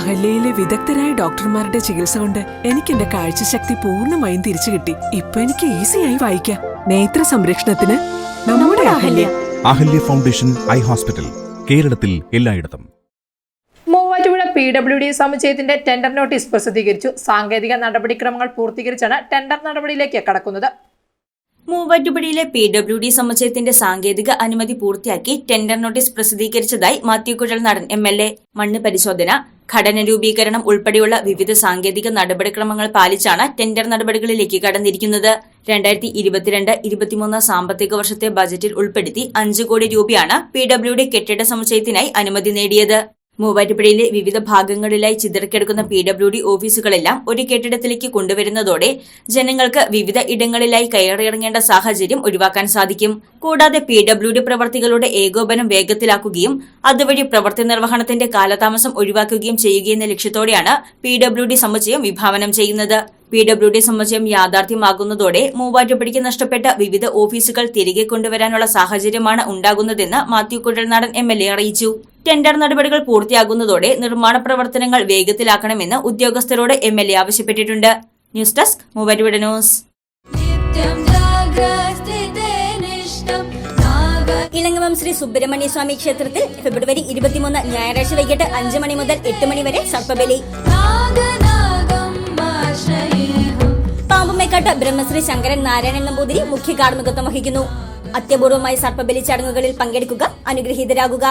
അഹല്യയിലെ വിദഗ്ധരായ ഡോക്ടർമാരുടെ ചികിത്സ കൊണ്ട് എനിക്ക് എന്റെ കാഴ്ചശക്തി പൂർണമായും തിരിച്ചു കിട്ടി. ഇപ്പൊ എനിക്ക് ഈസിയായി വായിക്കാം. നേത്ര സംരക്ഷണത്തിന് നമ്മുടെ Ahalya. Ahalya foundation eye hospital കേരളത്തിൽ എല്ലായിടത്തും. മൂവാറ്റുപുഴ പി ഡബ്ല്യു ഡി സമുച്ചയത്തിന്റെ ടെൻഡർ നോട്ടീസ് പ്രസിദ്ധീകരിച്ചു. സാങ്കേതിക നടപടിക്രമങ്ങൾ പൂർത്തീകരിച്ചാണ് ടെൻഡർ നടപടിയിലേക്ക് കടക്കുന്നത്. മൂവാറ്റുപുഴയിലെ പി ഡബ്ല്യു ഡി സമുച്ചയത്തിന്റെ സാങ്കേതിക അനുമതി പൂർത്തിയാക്കി tender notice പ്രസിദ്ധീകരിച്ചതായി Mathew Kuzhalnadan M L A. മണ്ണ് പരിശോധന ഘടന രൂപീകരണം ഉൾപ്പെടെയുള്ള വിവിധ സാങ്കേതിക നടപടിക്രമങ്ങൾ പാലിച്ചാണ് ടെൻഡർ നടപടികളിലേക്ക് കടന്നിരിക്കുന്നത്. രണ്ടായിരത്തി ഇരുപത്തിരണ്ട് ഇരുപത്തിമൂന്ന് സാമ്പത്തിക വർഷത്തെ ബജറ്റിൽ ഉൾപ്പെടുത്തി അഞ്ച് കോടി രൂപയാണ് പി ഡബ്ല്യു ഡി കെട്ടിട സമുച്ചയത്തിനായി അനുമതി നേടിയത്. മൂവാറ്റുപുഴയിലെ വിവിധ ഭാഗങ്ങളിലായി ചിതറിക്കിടക്കുന്ന പി ഡബ്ല്യു ഡി ഓഫീസുകളെല്ലാം ഒരു കെട്ടിടത്തിലേക്ക് കൊണ്ടുവരുന്നതോടെ ജനങ്ങൾക്ക് വിവിധ ഇടങ്ങളിലായി കയറിയിറങ്ങേണ്ട സാഹചര്യം ഒഴിവാക്കാൻ സാധിക്കും. കൂടാതെ പി ഡബ്ല്യു ഡി പ്രവർത്തികളുടെ ഏകോപനം വേഗത്തിലാക്കുകയും അതുവഴി പ്രവൃത്തി നിർവഹണത്തിന്റെ കാലതാമസം ഒഴിവാക്കുകയും ചെയ്യുകയെന്ന ലക്ഷ്യത്തോടെയാണ് പി ഡബ്ല്യു ഡി സമുച്ചയം വിഭാവനം ചെയ്യുന്നത്. പി ഡബ്ല്യു ഡി സമുച്ചയം യാഥാർത്ഥ്യമാകുന്നതോടെ മൂവാറ്റുപുഴയ്ക്ക് നഷ്ടപ്പെട്ട വിവിധ ഓഫീസുകൾ തിരികെ കൊണ്ടുവരാനുള്ള സാഹചര്യമാണ് ഉണ്ടാകുന്നതെന്ന് Mathew Kuzhalnadan M L A അറിയിച്ചു. ടെൻഡർ നടപടികൾ പൂർത്തിയാകുന്നതോടെ നിർമ്മാണ പ്രവർത്തനങ്ങൾ വേഗത്തിലാക്കണമെന്ന് ഉദ്യോഗസ്ഥരോട് എം എൽ എ ആവശ്യപ്പെട്ടിട്ടുണ്ട്. News desk Muvattupuzha news. Elangamam Shri Subrahmanya Swami ക്ഷേത്രത്തിൽ ഫെബ്രുവരി ഇരുപത്തിമൂന്ന് ഞായറാഴ്ച വൈകിട്ട് അഞ്ചു മണി മുതൽ എട്ട് മണി വരെ സർപ്പബലി. പാമ്പുമേക്കാട്ട് ബ്രഹ്മശ്രീ ശങ്കരൻ നാരായണൻ നമ്പൂതിരി മുഖ്യ കാർമ്മികത്വം വഹിക്കുന്നു. അത്യപൂർവമായ സർപ്പബലി ചടങ്ങുകളിൽ പങ്കെടുക്കുക അനുഗ്രഹീതരാകുക.